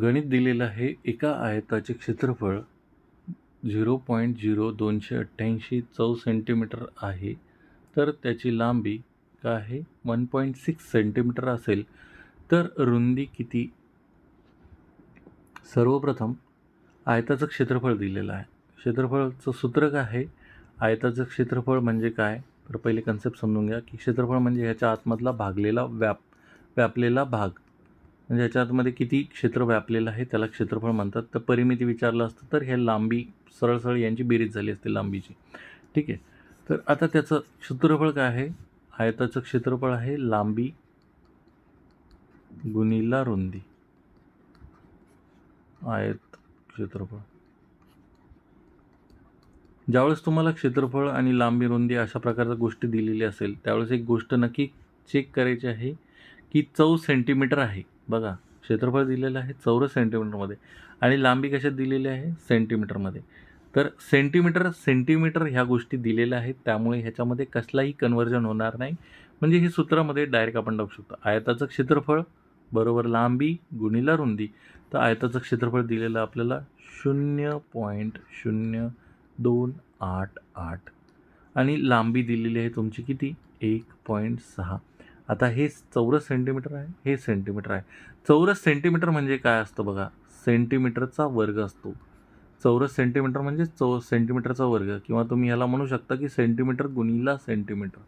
गणित दिलेलं आहे एका आयताचे क्षेत्रफळ झिरो पॉईंट झिरो दोनशे अठ्ठ्याऐंशी चौ सेंटीमीटर आहे. तर त्याची लांबी काय आहे? वन पॉईंट सिक्स सेंटीमीटर असेल. तर रुंदी किती? सर्वप्रथम आयताचं क्षेत्रफळ दिलेलं आहे. क्षेत्रफळाचं सूत्र काय आहे? आयताचं क्षेत्रफळ म्हणजे काय? तर पहिले कन्सेप्ट समजून घ्या की क्षेत्रफळ म्हणजे ह्याच्या आतमधला भागलेला व्याप व्यापलेला भाग. म्हणजे याच्यामध्ये आतमध्ये किती क्षेत्र व्यापलेलं आहे त्याला क्षेत्रफळ म्हणतात. तर परिमिती विचारलं असतं तर हे लांबी सरळ सरळ यांची बेरीज झाली असते लांबीची. ठीक आहे. तर आता त्याचं क्षेत्रफळ काय आहे? आयताचं क्षेत्रफळ आहे लांबी गुनिला रुंदी. आयत क्षेत्रफळ. ज्यावेळेस तुम्हाला क्षेत्रफळ आणि लांबी रुंदी अशा प्रकारच्या गोष्टी दिलेली असेल त्यावेळेस एक गोष्ट नक्की चेक करायची आहे की चौ सेंटीमीटर आहे. बघा क्षेत्रफळ दिलेलं आहे चौरस सेंटीमीटरमध्ये आणि लांबी कशात दिलेली आहे? सेंटीमीटरमध्ये तर सेंटीमीटर सेंटीमीटर ह्या गोष्टी दिलेल्या आहेत त्यामुळे ह्याच्यामध्ये कसलाही कन्वर्जन होणार नाही. म्हणजे हे सूत्रामध्ये डायरेक्ट आपण टाकू शकतो. आयताचं क्षेत्रफळ बरोबर लांबी गुणिला रुंदी. तर आयताचं क्षेत्रफळ दिलेलं आपल्याला शून्य पॉईंट शून्य दोन आठ आठ. आणि लांबी दिलेली आहे तुमची किती? एक पॉईंट सहा. आता हे चौरस सेंटीमीटर आहे हे सेंटीमीटर आहे. चौरस सेंटीमीटर म्हणजे काय असतं बघा? सेंटीमीटरचा वर्ग असतो. चौरस सेंटीमीटर म्हणजे चौ सेंटीमीटरचा वर्ग. किंवा तुम्ही ह्याला म्हणू शकता की सेंटीमीटर गुणिला सेंटीमीटर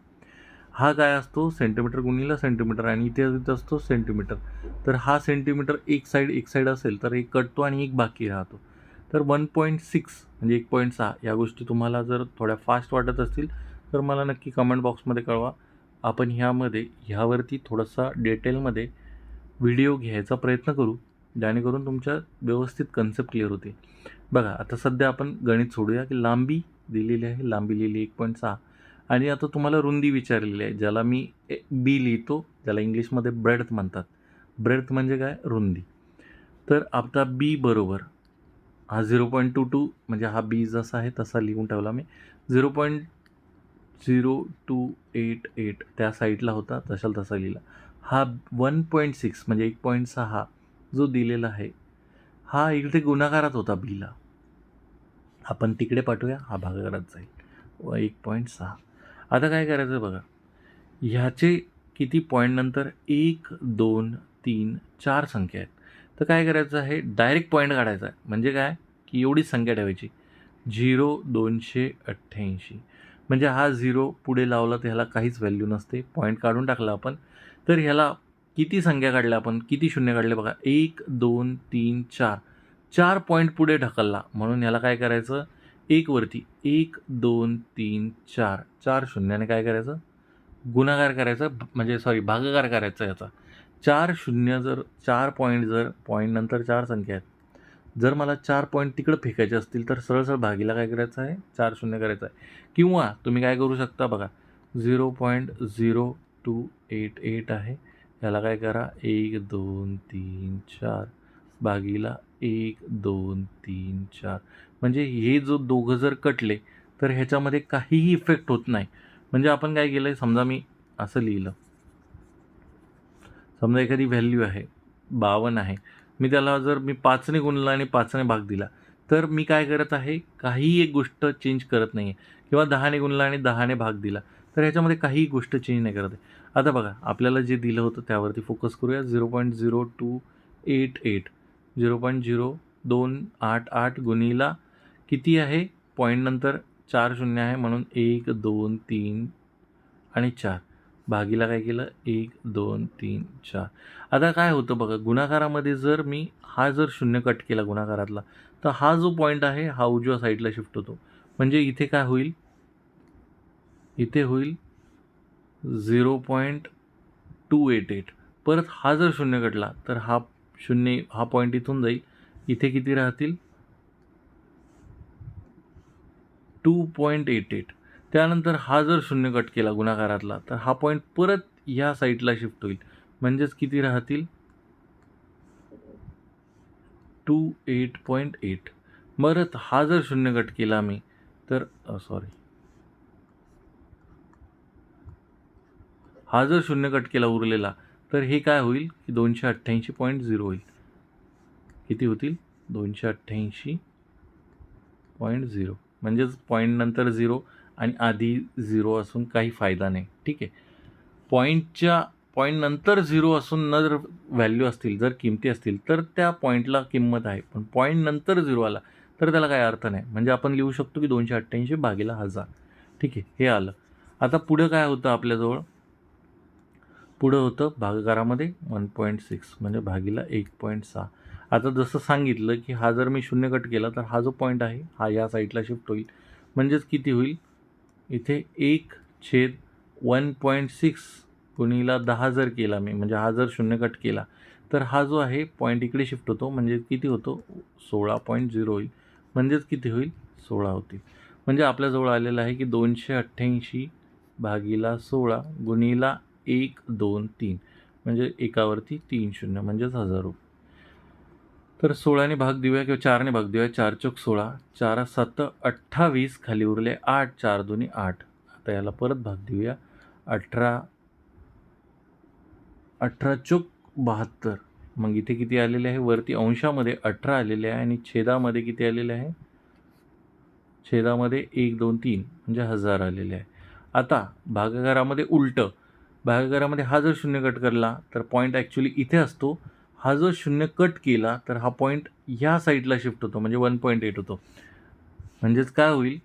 हा काय असतो? सेंटीमीटर गुणिला सेंटीमीटर आणि इथे इथे असतो सेंटीमीटर तर हा सेंटीमीटर एक साईड एक साईड असेल तर एक कटतो आणि एक बाकी राहतो. तर वन पॉईंट सिक्स म्हणजे एक पॉईंट सहा. या गोष्टी तुम्हाला जर थोड्या फास्ट वाटत असतील तर मला नक्की कमेंट बॉक्समध्ये कळवा. आपण ह्यामध्ये ह्यावरती थोडासा डिटेलमध्ये व्हिडिओ घ्यायचा प्रयत्न करू जेणेकरून तुमच्या व्यवस्थित कन्सेप्ट क्लिअर होते बघा आता सध्या आपण गणित सोडूया की लांबी दिलेली आहे लांबी लिहिली एक पॉईंट सहा. आणि आता तुम्हाला रुंदी विचारलेली आहे ज्याला मी बी लिहितो ज्याला इंग्लिशमध्ये ब्रेडथ म्हणतात. ब्रेडथ म्हणजे काय? रुंदी. तर आता बी बरोबर हा झिरो पॉईंट टू टू म्हणजे हा बी जसा आहे तसा लिहून ठेवला मी. Zero point zero two eight eight त्या साईटला होता तशाला तसा लिहिला. हा वन पॉईंट सिक्स म्हणजे एक पॉईंट सहा जो दिलेला आहे हा इकडे गुणाकारात होता बीला आपण तिकडे पाठवूया हा भागाकारात जाईल. व एक पॉईंट सहा. आता काय करायचं बघा. ह्याचे किती पॉईंटनंतर एक दोन तीन चार संख्या आहेत. तर काय करायचं आहे? डायरेक्ट पॉईंट काढायचा आहे. म्हणजे काय? की एवढीच संख्या ठेवायची. झिरो दोनशे अठ्ठ्याऐंशी. म्हणजे हा झिरो पुढे लावला तर ह्याला काहीच व्हॅल्यू नसते. पॉईंट काढून टाकला आपण. तर ह्याला किती संख्या काढल्या आपण? किती शून्य काढले बघा. एक दोन तीन चार. चार पॉईंट पुढे ढकलला. म्हणून ह्याला काय करायचं? एकवरती एक दोन तीन चार. चार शून्याने काय करायचं? गुणाकार करायचा. म्हणजे सॉरी भागाकार करायचा याचा. चार शून्य जर चार पॉईंट जर पॉईंटनंतर चार संख्या आहेत. जर मला चार पॉईंट तिकडं फेकायचे असतील तर सरळ सरळ भागीला काय करायचं आहे? चार शून्य करायचं आहे. किंवा तुम्ही काय करू शकता बघा zero point zero two eight eight आहे. याला काय करा? एक दोन तीन चार. भागीला एक दोन तीन चार. म्हणजे हे जो दोघं जर कटले तर ह्याच्यामध्ये काहीही इफेक्ट होत नाही. म्हणजे आपण काय केलं आहे समजा मी असं लिहिलं. समजा एखादी व्हॅल्यू आहे बावन्न आहे. मी त्याला जर मी पाचने गुणला आणि पाचने भाग दिला तर मी काय करत आहे? काहीही एक गोष्ट चेंज करत नाही आहे किंवा दहाने गुणला आणि दहाने भाग दिला तर ह्याच्यामध्ये काहीही गोष्ट चेंज नाही करत आहे. आता बघा आपल्याला जे दिलं होतं त्यावरती फोकस करूया. Zero point zero two eight eight zero point zero दोन आठ आठ गुणीला किती आहे? पॉईंटनंतर चार शून्य आहे म्हणून एक दोन तीन आणि चार. भागीला काय केलं? एक दोन तीन चार. आता काय होतं बघा गुणाकारामध्ये जर मी हा जर शून्य कट केला गुणाकारातला तर हा जो पॉईंट आहे हा उजव्या साईडला शिफ्ट होतो. म्हणजे इथे काय होईल? इथे होईल zero point two eight eight. परत हा जर शून्य कटला तर हा शून्य हा पॉईंट इथून जाईल. इथे किती राहतील? Two point eight eight. त्यानंतर हा जर शून्य कट केला गुणाकारातला तर हा पॉईंट परत ह्या साईडला शिफ्ट होईल. म्हणजेच किती राहतील? टू एट पॉईंट एट परत हा जर शून्य कट केला मी तर सॉरी हा जर शून्य कट केला उरलेला तर हे काय होईल? की दोनशे अठ्ठ्याऐंशी पॉईंट झिरो होईल. किती होतील? दोनशे अठ्ठ्याऐंशी पॉईंट झिरो म्हणजेच पॉईंट नंतर झिरो आणि आधी झिरो असून काही फायदा नाही. ठीक आहे? पॉईंटच्या पॉईंट नंतर झिरो असून न जर व्हॅल्यू असतील जर किमती असतील तर त्या पॉईंटला किंमत आहे. पण पॉईंट नंतर झिरो आला तर त्याला काही अर्थ नाही. म्हणजे आपण लिहू शकतो की दोनशे अठ्ठ्याऐंशी भागीला हजार. ठीक आहे? हे आलं. आता पुढं काय होतं आपल्याजवळ? पुढं होतं भागाकारामध्ये वन पॉईंट सिक्स म्हणजे भागीला एक पॉईंट सहा. आता जसं सांगितलं की हा जर मी शून्य कट केला तर हा जो पॉईंट आहे हा या साईडला शिफ्ट होईल. म्हणजेच किती होईल? इथे एक छेद वन पॉईंट सिक्स गुणीला दहा जर केला मी म्हणजे हा जर शून्य कट केला तर हा जो आहे पॉईंट इकडे शिफ्ट होतो म्हणजे किती होतो? सोळा पॉईंट झिरो होईल. म्हणजेच किती होईल? सोळा होतील. म्हणजे आपल्याजवळ आलेलं आहे की दोनशे अठ्ठ्याऐंशी भागीला सोळा गुणीला एक दोन तीन म्हणजे एकावरती तीन शून्य म्हणजेच हजार रुपये. तर सोळाने भाग देऊया किंवा चारने भाग देऊया. चार चौक सोळा चार सात अठ्ठावीस खाली उरले आठ चार दोन्ही आठ. आता याला परत भाग देऊया. अठरा अठरा चौक बहात्तर. मग इथे किती आलेले आहे? वरती अंशामध्ये अठरा आलेले आहे आणि छेदामध्ये किती आलेले आहे? छेदामध्ये एक दोन तीन म्हणजे हजार आलेले आहे. आता भागाकारामध्ये उलटं. भागाकारामध्ये हा जर शून्य कट करला तर पॉईंट ॲक्च्युली इथे असतो. हा जर शून्य कट केला तर हा पॉईंट ह्या साईडला शिफ्ट होतो म्हणजे वन पॉईंट एट होतो. म्हणजेच काय होईल?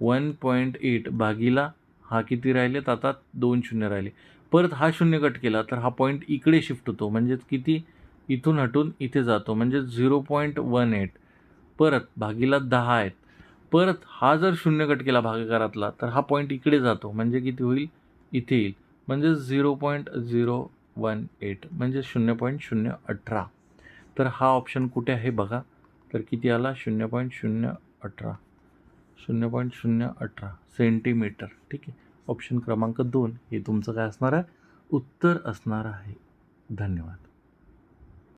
वन पॉईंट एट भागीला हा किती राहिलेत? आता दोन शून्य राहिले. परत हा शून्य कट केला तर हा पॉईंट इकडे शिफ्ट होतो. म्हणजेच किती? इथून हटून इथे जातो. म्हणजे झिरो पॉईंट वन एट परत भागीला दहा आहेत. परत हा जर शून्य कट केला भागाकारातला तर हा पॉईंट इकडे जातो. म्हणजे किती होईल? इथे येईल. म्हणजे zero point zero one eight म्हणजे शून्य पॉईंट शून्य अठरा. तर हा ऑप्शन कुठे आहे बघा. तर किती आला? शून्य पॉईंट शून्य अठरा. शून्य पॉईंट शून्य अठरा सेंटीमीटर. ठीक आहे. ऑप्शन क्रमांक दोन. हे तुमचं काय असणार आहे? उत्तर असणार आहे. धन्यवाद.